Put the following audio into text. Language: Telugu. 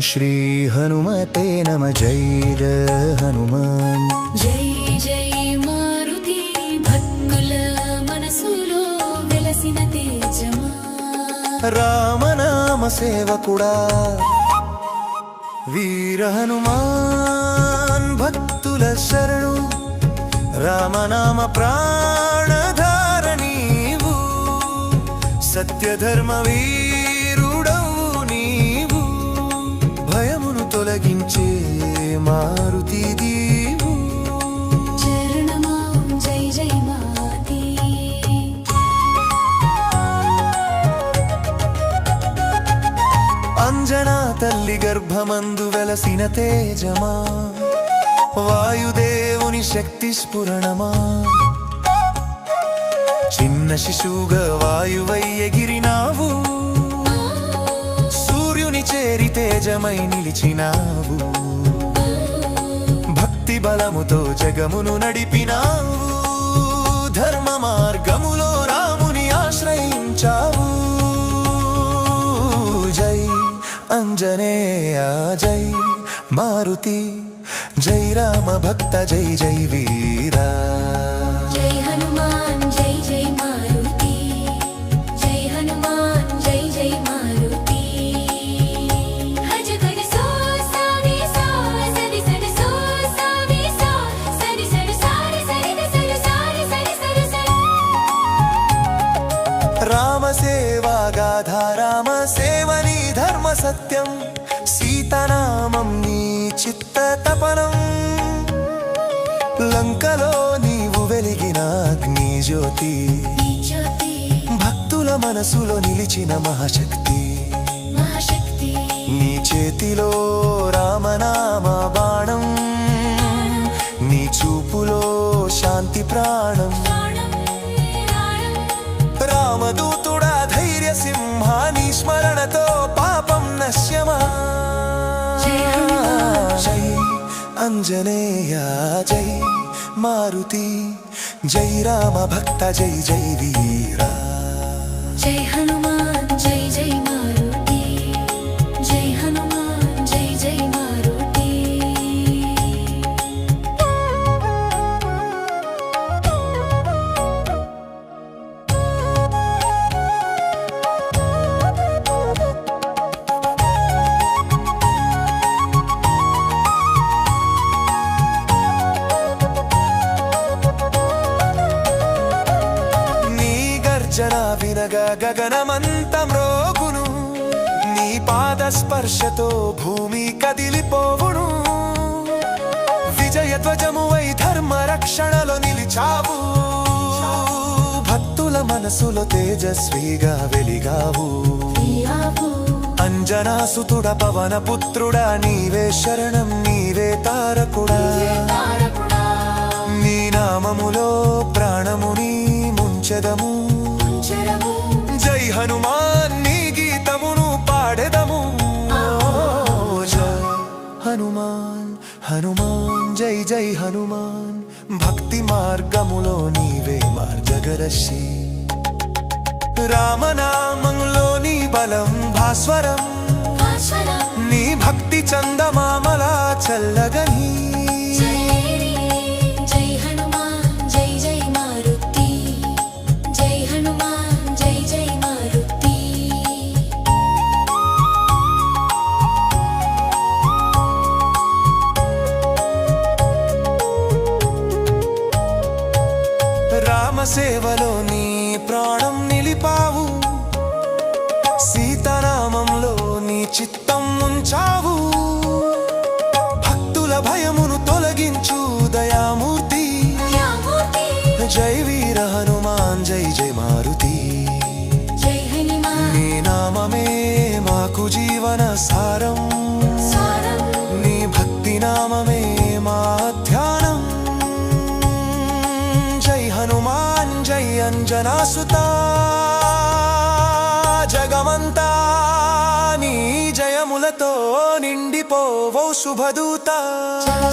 శ్రీ హనుమతే నమ జై హనుమాన్ జై జై మారుతి భక్తుల మనసులో వెలసిన తేజమా రామనామ సేవకుడా వీర హనుమాన్ భక్తుల శరణు రామనామ ప్రాణధార నీవు సత్యధర్మ అంజనా తల్లి గర్భమందు వెలసిన తేజమా? వాయుదేవుని శక్తి స్ఫురణమా? చిన్న శిశువుగా వాయువై ఎగిరినావు. సూర్యుని చేరి తేజమై నిలిచినావు. భక్తి బలముతో జగమును నడిపినావు. ఆంజనేయ జై మారుతి. జై రామ భక్త జై జై వీరా. సత్యం సీతనామం నీ చిత్త తపనం. లంకలో నీవు వెలిగిన అగ్ని జ్యోతి ఈ జ్యోతి భక్తుల మనసులో నిలిచిన మహాశక్తి. నీ చేతిలో రామనామ ఆంజనేయ జై మారుతి జై రామ భక్త జై జై వీరా. గర్జన వినగా గగనమంత మ్రోగును నీ పాద స్పర్శతో భూమి కదిలిపోవును. విజయ ధ్వజమువై ధర్మ రక్షణలో నిలిచావు. భక్తుల మనసులో తేజస్విగా వెలిగావు. నీయావు అంజనాసుతుడ పవన పుత్రుడా నీవే శరణం నీవే తారకుడా. నీ నామములో ప్రాణముని ముంచెదము. చరము జై హనుమాన్ నీ గీతమును పాడెదము. హనుమాన్ హనుమాన్ జై జై హనుమాన్ భక్తి మార్గములో నీవే మార్గదర్శి. రామనామంలో నీ బలం భాస్వరం. నీ భక్తి చందమామలా చల్లగని. సేవలో నీ ప్రాణం నిలిపావు. సీతారామంలో నీ చిత్తం ఉంచావు. అంజనాసుత జగమంతా నీ జయములతో నిండిపోవో శుభదూత. జై